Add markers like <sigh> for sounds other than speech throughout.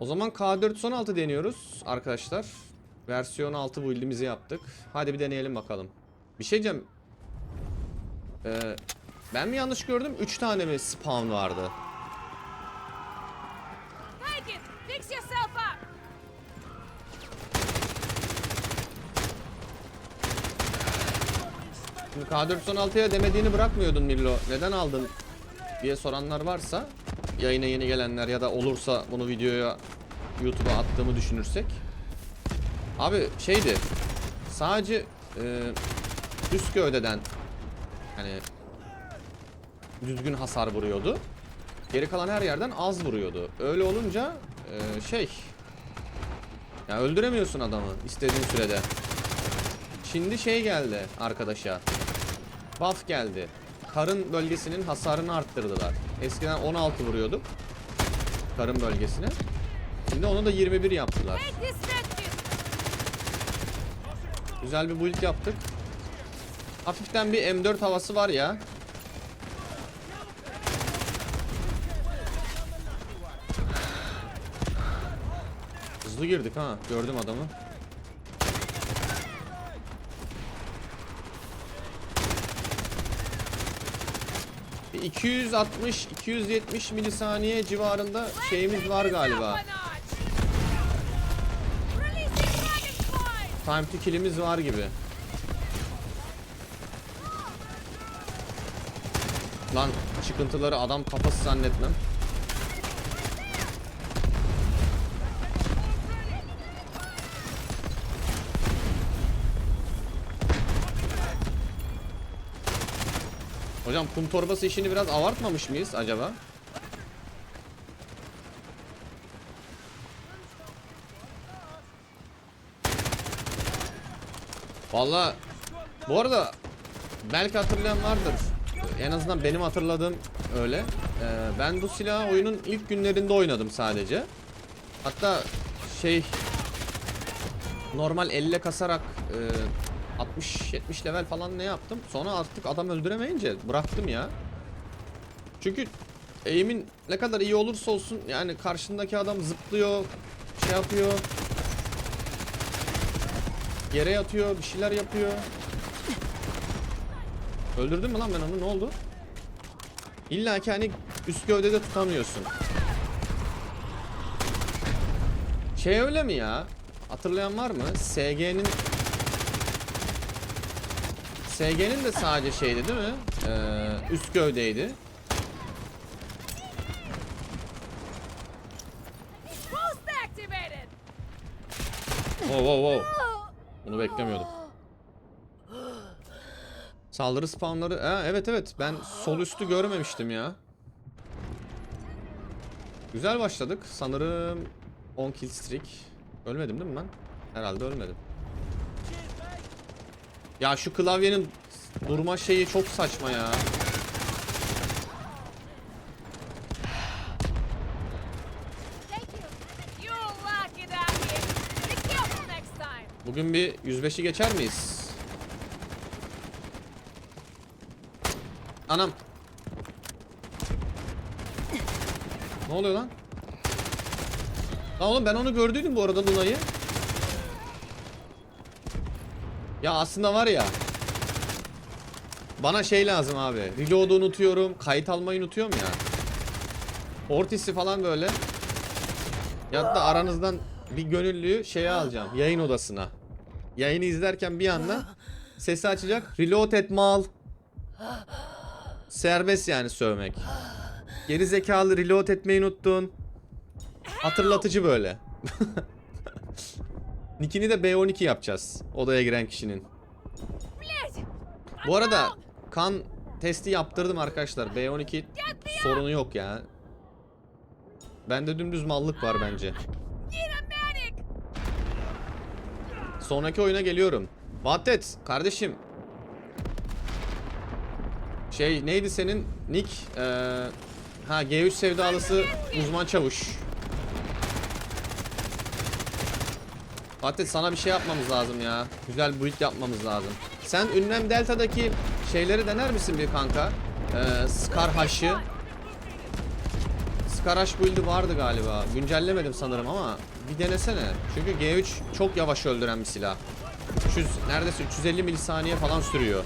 O zaman K416 deniyoruz arkadaşlar. Versiyon 6 build'imizi yaptık. Hadi bir deneyelim bakalım. Bir şey diyeceğim. Ee, ben mi yanlış gördüm? 3 tane mi spawn vardı? Şimdi K416'ya demediğini bırakmıyordun Millo. Neden aldın diye soranlar varsa yayına yeni gelenler ya da olursa bunu videoya YouTube'a attığımı düşünürsek. Abi şeydi. Sadece e, üst hani düzgün hasar vuruyordu. Geri kalan her yerden az vuruyordu. Öyle olunca e, şey ya öldüremiyorsun adamı istediğin sürede. Şimdi şey geldi arkadaşa. Buff geldi. Karın bölgesinin hasarını arttırdılar. Eskiden 16 vuruyorduk. Karın bölgesine. Şimdi onu da 21 yaptılar. Güzel bir build yaptık. Hafiften bir M4 havası var ya. Hızlı girdik ha. Gördüm adamı. 260-270 milisaniye civarında şeyimiz var galiba. Time to kill'imiz var gibi. Lan çıkıntıları adam kafası zannetmem. Hocam kum torbası işini biraz abartmamış mıyız acaba? Valla bu arada belki hatırlayan vardır. En azından benim hatırladığım öyle. Ee, ben bu silahı oyunun ilk günlerinde oynadım sadece. Hatta şey normal elle kasarak e, 60-70 level falan ne yaptım. Sonra artık adam öldüremeyince bıraktım ya. Çünkü aim'in ne kadar iyi olursa olsun yani karşındaki adam zıplıyor, şey yapıyor. Yere yatıyor, bir şeyler yapıyor. Öldürdün mü lan ben onu? Ne oldu? İlla ki hani üst gövdede tutamıyorsun. Şey öyle mi ya? Hatırlayan var mı? SG'nin SG'nin de sadece şeydi değil mi? Ee, üst gövdeydi. Wow wow wow. Bunu beklemiyordum. Saldırı spawnları. Ha, evet evet ben sol üstü görmemiştim ya. Güzel başladık. Sanırım 10 kill streak. Ölmedim değil mi ben? Herhalde ölmedim. Ya şu klavyenin durma şeyi çok saçma ya. Bugün bir 105'i geçer miyiz? Anam. Ne oluyor lan? Lan oğlum ben onu gördüydüm bu arada Luna'yı. Ya aslında var ya. Bana şey lazım abi. Reload'u unutuyorum. Kayıt almayı unutuyorum ya. Ortis'i falan böyle. Ya da aranızdan bir gönüllüyü şeye alacağım. Yayın odasına. Yayını izlerken bir anda sesi açacak. Reload et mal. Serbest yani sövmek. Geri zekalı reload etmeyi unuttun. Hatırlatıcı böyle. <laughs> Nickini de B12 yapacağız. Odaya giren kişinin. Bu arada kan testi yaptırdım arkadaşlar. B12 sorunu yok ya. Bende dümdüz mallık var bence. Sonraki oyuna geliyorum. Vahdet kardeşim. Şey neydi senin nick? Ee, ha G3 sevdalısı uzman çavuş. Vahdet sana bir şey yapmamız lazım ya. Güzel build yapmamız lazım. Sen ünlem delta'daki şeyleri dener misin bir kanka? Ee, Scar Hash'ı. Skaraş build'i vardı galiba. Güncellemedim sanırım ama bir denesene. Çünkü G3 çok yavaş öldüren bir silah. 300, neredeyse 350 milisaniye falan sürüyor.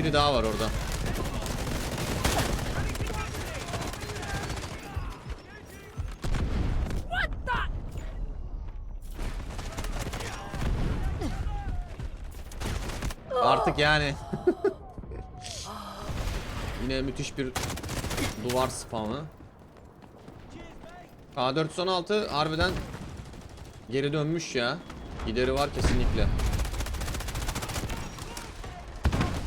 Biri daha var orada. Artık yani. <laughs> Yine müthiş bir duvar spamı. K416 harbiden geri dönmüş ya. Gideri var kesinlikle.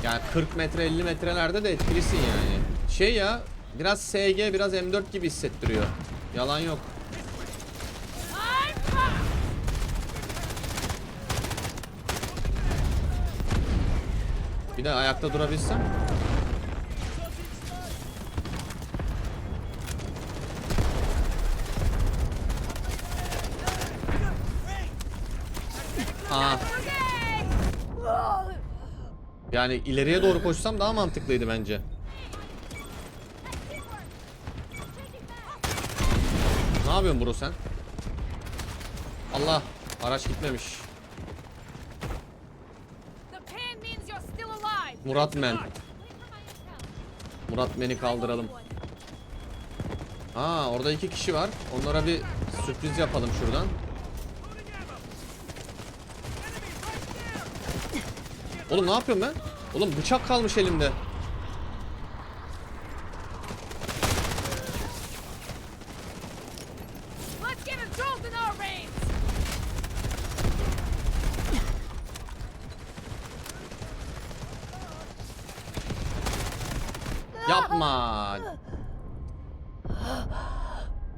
Yani 40 metre 50 metrelerde de etkilisin yani. Şey ya biraz SG biraz M4 gibi hissettiriyor. Yalan yok. Bir de ayakta durabilsem. Aa, Okay! Yani ileriye doğru koşsam daha mantıklıydı bence. Ne yapıyorsun bro sen? Allah, araç gitmemiş. Murat Men. Murat Men'i kaldıralım. Aa, orada iki kişi var. Onlara bir sürpriz yapalım şuradan. Oğlum ne yapıyorum ben? Oğlum bıçak kalmış elimde. Yapma.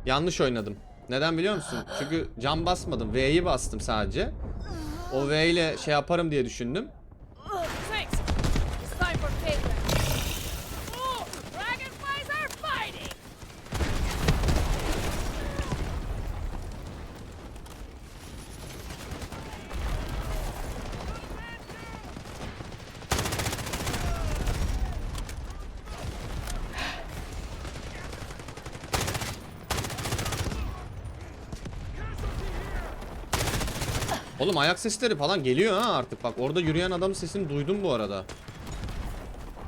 Yanlış oynadım. Neden biliyor musun? Çünkü cam basmadım. V'yi bastım sadece. O V ile şey yaparım diye düşündüm. Oğlum ayak sesleri falan geliyor ha artık. Bak orada yürüyen adamın sesini duydum bu arada.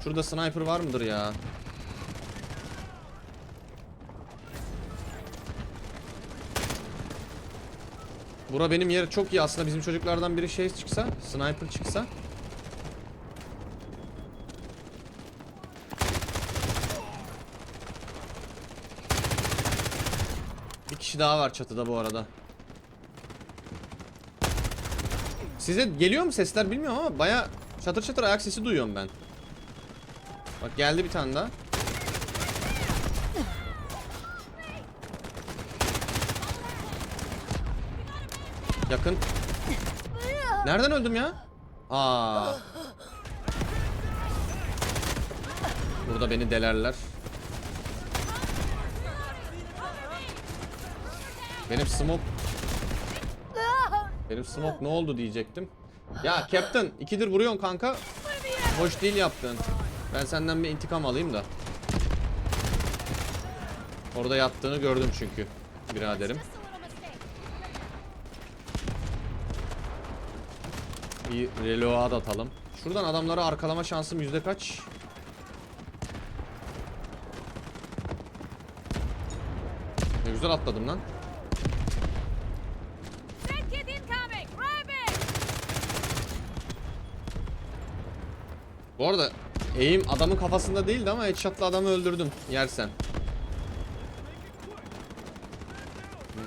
Şurada sniper var mıdır ya? Bura benim yer çok iyi aslında bizim çocuklardan biri şey çıksa, sniper çıksa. Bir kişi daha var çatıda bu arada. Size geliyor mu sesler bilmiyorum ama baya çatır çatır ayak sesi duyuyorum ben. Bak geldi bir tane daha. Yakın. Nereden öldüm ya? Aa. Burada beni delerler. Benim smoke benim smoke ne oldu diyecektim. Ya Captain ikidir vuruyorsun kanka. Hoş değil yaptın. Ben senden bir intikam alayım da. Orada yattığını gördüm çünkü biraderim. Bir reload atalım. Şuradan adamları arkalama şansım yüzde kaç? Ne güzel atladım lan. Bu arada eğim adamın kafasında değildi ama headshot'la adamı öldürdüm yersen. Hmm.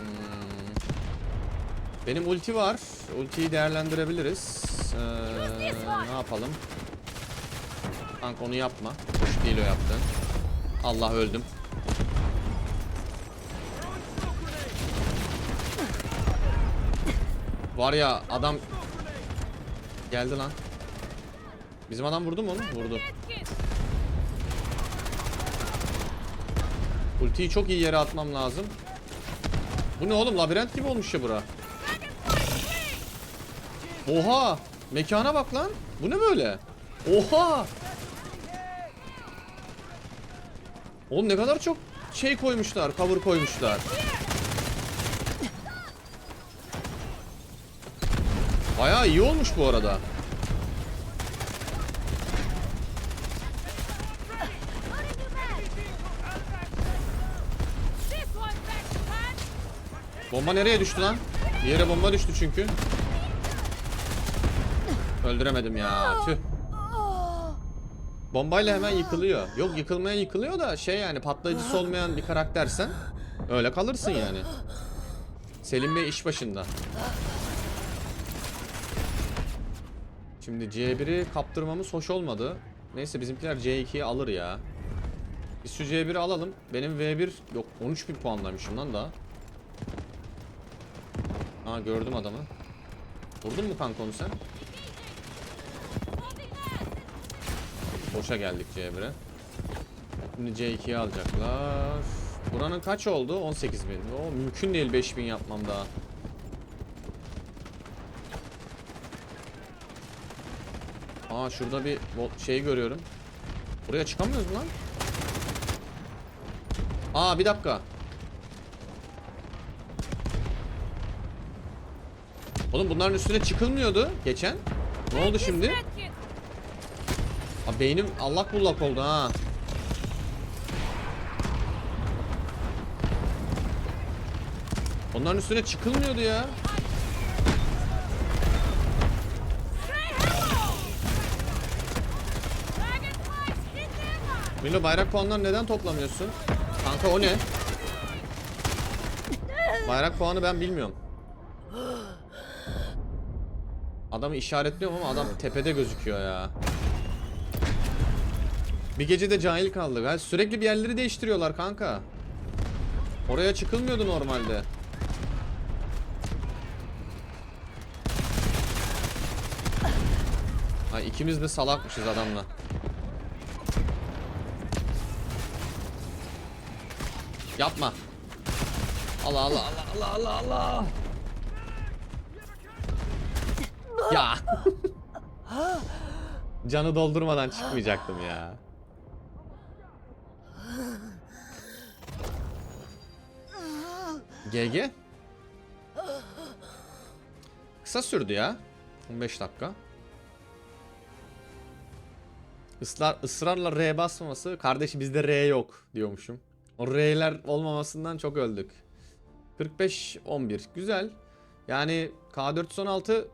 Benim ulti var. Ultiyi değerlendirebiliriz. Ee, ne yapalım? Kanka onu yapma. Hoş değil o yaptığın. Allah öldüm. Var ya adam geldi lan. Bizim adam vurdu mu onu? Vurdu. Ultiyi çok iyi yere atmam lazım. Bu ne oğlum? Labirent gibi olmuş ya bura. Oha! Mekana bak lan. Bu ne böyle? Oha! Oğlum ne kadar çok şey koymuşlar, cover koymuşlar. Bayağı iyi olmuş bu arada. Bomba nereye düştü lan? Bir yere bomba düştü çünkü. Öldüremedim ya. Tüh. Bombayla hemen yıkılıyor. Yok yıkılmaya yıkılıyor da şey yani patlayıcısı olmayan bir karaktersen öyle kalırsın yani. Selim Bey iş başında. Şimdi C1'i kaptırmamız hoş olmadı. Neyse bizimkiler C2'yi alır ya. Biz şu C1'i alalım. Benim V1 yok 13.000 puanlamışım lan daha. Aa gördüm adamı. Vurdun mu kanka onu sen? Boşa geldik C1'e. Şimdi C2'yi alacaklar. Buranın kaç oldu? 18 bin. O mümkün değil 5000 yapmam daha. Aa şurada bir şey görüyorum. Buraya çıkamıyoruz lan? Aa bir dakika. Oğlum bunların üstüne çıkılmıyordu geçen. Ne oldu şimdi? Aa, beynim allak bullak oldu ha. Onların üstüne çıkılmıyordu ya. Milo bayrak puanlarını neden toplamıyorsun? Kanka o ne? Bayrak puanı ben bilmiyorum. Adamı işaretliyorum ama adam tepede gözüküyor ya. Bir gece de cahil kaldık. Ha, sürekli bir yerleri değiştiriyorlar kanka. Oraya çıkılmıyordu normalde. Ay ikimiz de salakmışız adamla. Yapma. Allah Allah Allah Allah Allah Allah. Ya. <laughs> Canı doldurmadan çıkmayacaktım ya. GG. Kısa sürdü ya. 15 dakika. Israr, ısrarla R basmaması. Kardeşi bizde R yok diyormuşum. O R'ler olmamasından çok öldük. 45-11. Güzel. Yani K416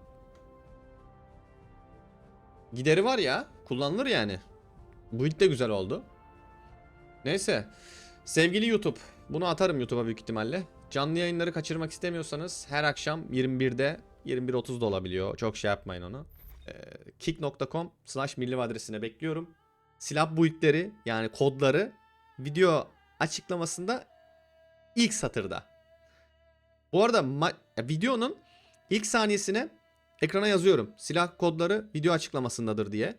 gideri var ya. Kullanılır yani. Bu ilk de güzel oldu. Neyse. Sevgili YouTube. Bunu atarım YouTube'a büyük ihtimalle. Canlı yayınları kaçırmak istemiyorsanız her akşam 21'de 21.30'da olabiliyor. Çok şey yapmayın onu. Ee, kick.com slash milli adresine bekliyorum. Silah build'leri yani kodları video açıklamasında ilk satırda. Bu arada videonun ilk saniyesine ekrana yazıyorum. Silah kodları video açıklamasındadır diye.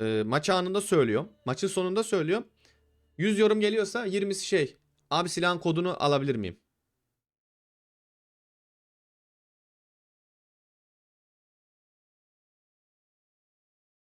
Ee, maç anında söylüyorum. Maçın sonunda söylüyorum. 100 yorum geliyorsa 20'si şey. Abi silahın kodunu alabilir miyim?